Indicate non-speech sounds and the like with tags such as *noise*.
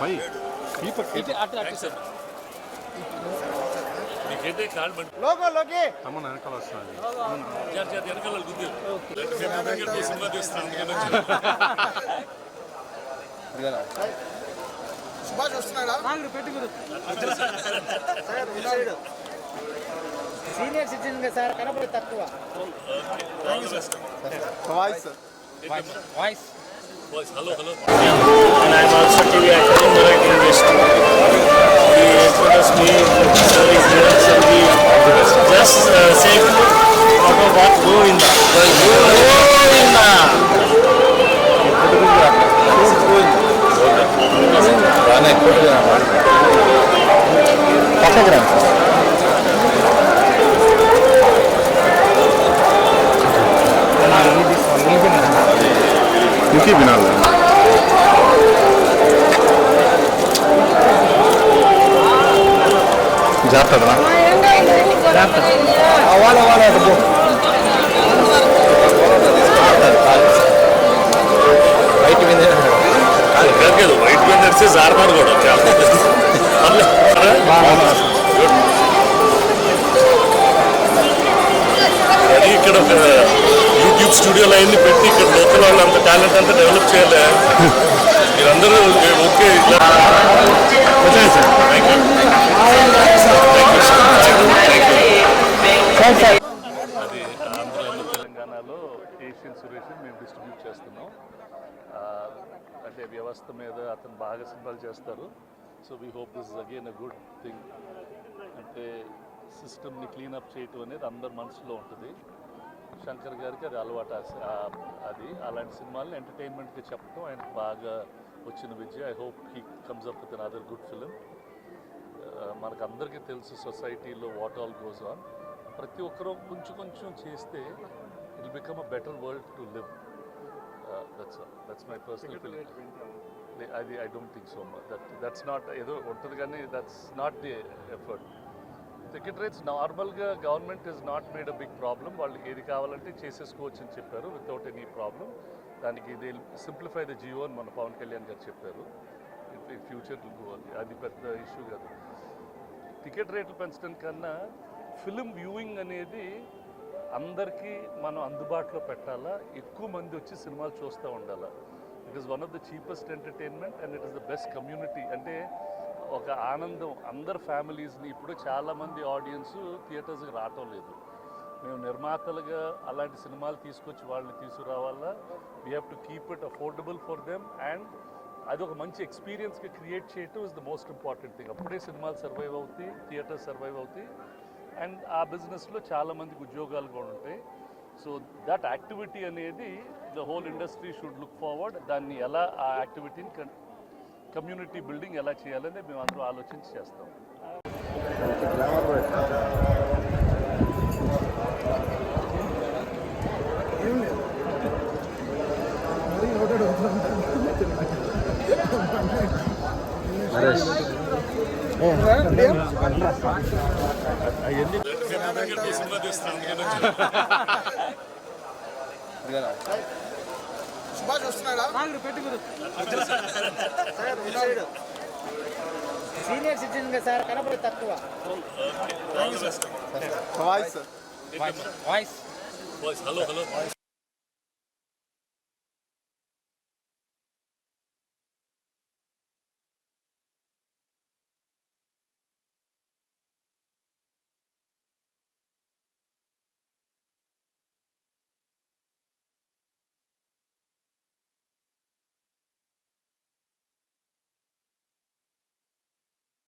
పై ఈ పక్క నీకైతే కాళ్ళు మండి అమ్మ వెనకాల వస్తున్నది చేత చేత వెనకాల గుద్ది సినిమా తీస్తున్నాను సుభాష్ వస్తున్నాడా పెట్టుకురు సీనియర్ సిటిజన్గా సార్ కనపడే తక్కువ All the best. Voice voice Boys, hello, ఇంకే వినాలి జాగ్రత్త వాళ్ళ వాళ్ళ బయట మీద కాదు, కాదు, కాదు. వైట్ మీద నడిస్తే జారదారు కూడా. *laughs* అది ఇక్కడ ఒక యూట్యూబ్ స్టూడియోలో అన్ని పెట్టి ఇక్కడ లోకల్ వాళ్ళు అంత టాలెంట్ అంతా డెవలప్ చేయాలి. మీరందరూ ఓకే అది ఆంధ్రాలో తెలంగాణలో ఏషియన్ సురేష్ మేము డిస్ట్రిబ్యూట్ చేస్తున్నాం. అంటే వ్యవస్థ మీద అతను బాగా సినిమాలు చేస్తారు. So we hope this is again a good thing అంటే సిస్టమ్ని క్లీనప్ చేయటం అనేది అందరి మనసులో ఉంటుంది. శంకర్ గారికి అది అలవాటు అది. అలాంటి సినిమాలను ఎంటర్టైన్మెంట్గా చెప్పడం ఆయనకు బాగా వచ్చిన విద్య I hope he comes up with other good film. మనకు అందరికీ తెలుసు సొసైటీలో వాట్ ఆల్ గోస్ ఆన్. ప్రతి ఒక్కరూ కొంచెం కొంచెం చేస్తే it become a better world to live. That's that's my personal feeling అది I don't think so much that that's not ఏదో ఉంటుంది కానీ that's not the effort ticket rates నార్మల్గా government is not made a big problem వాళ్ళు ఏది కావాలంటే చేసేసుకోవచ్చు అని చెప్పారు వితౌట్ ఎనీ ప్రాబ్లం దానికి ఇది సింప్లిఫై ద జియో అని మన పవన్ కళ్యాణ్ గారు చెప్పారు. ఫ్యూచర్ అది పెద్ద ఇష్యూ కాదు. టికెట్ రేట్లు పెంచడం కన్నా ఫిలిం వ్యూయింగ్ అనేది అందరికీ మనం అందుబాటులో పెట్టాలా? ఎక్కువ మంది వచ్చి సినిమాలు చూస్తూ ఉండాలా? It is one of the cheapest entertainment and it is the best community అంటే ఒక ఆనందం. అందరు ఫ్యామిలీస్ని ఇప్పుడు చాలామంది ఆడియన్స్ థియేటర్స్కి రావటం లేదు. మేము నిర్మాతలుగా అలాంటి సినిమాలు తీసుకొచ్చి వాళ్ళని తీసుకురావాలా? We have to keep it affordable for them and అది ఒక మంచి ఎక్స్పీరియన్స్గా క్రియేట్ చేయటం is the most important thing అప్పుడే సినిమాలు సర్వైవ్ అవుతాయి థియేటర్స్ సర్వైవ్ అవుతాయి. అండ్ ఆ బిజినెస్లో చాలామందికి ఉద్యోగాలు కూడా ఉంటాయి. సో దట్ యాక్టివిటీ అనేది the whole industry should look forward దాన్ని ఎలా ఆ యాక్టివిటీని కమ్యూనిటీ బిల్డింగ్ ఎలా చేయాలని మేము అందరూ ఆలోచించి చేస్తాం. సుభాష్ వస్తున్నాడా? సీనియర్ సిటిజన్గా సార్ కనపడే తక్కువ. Voice voice hello hello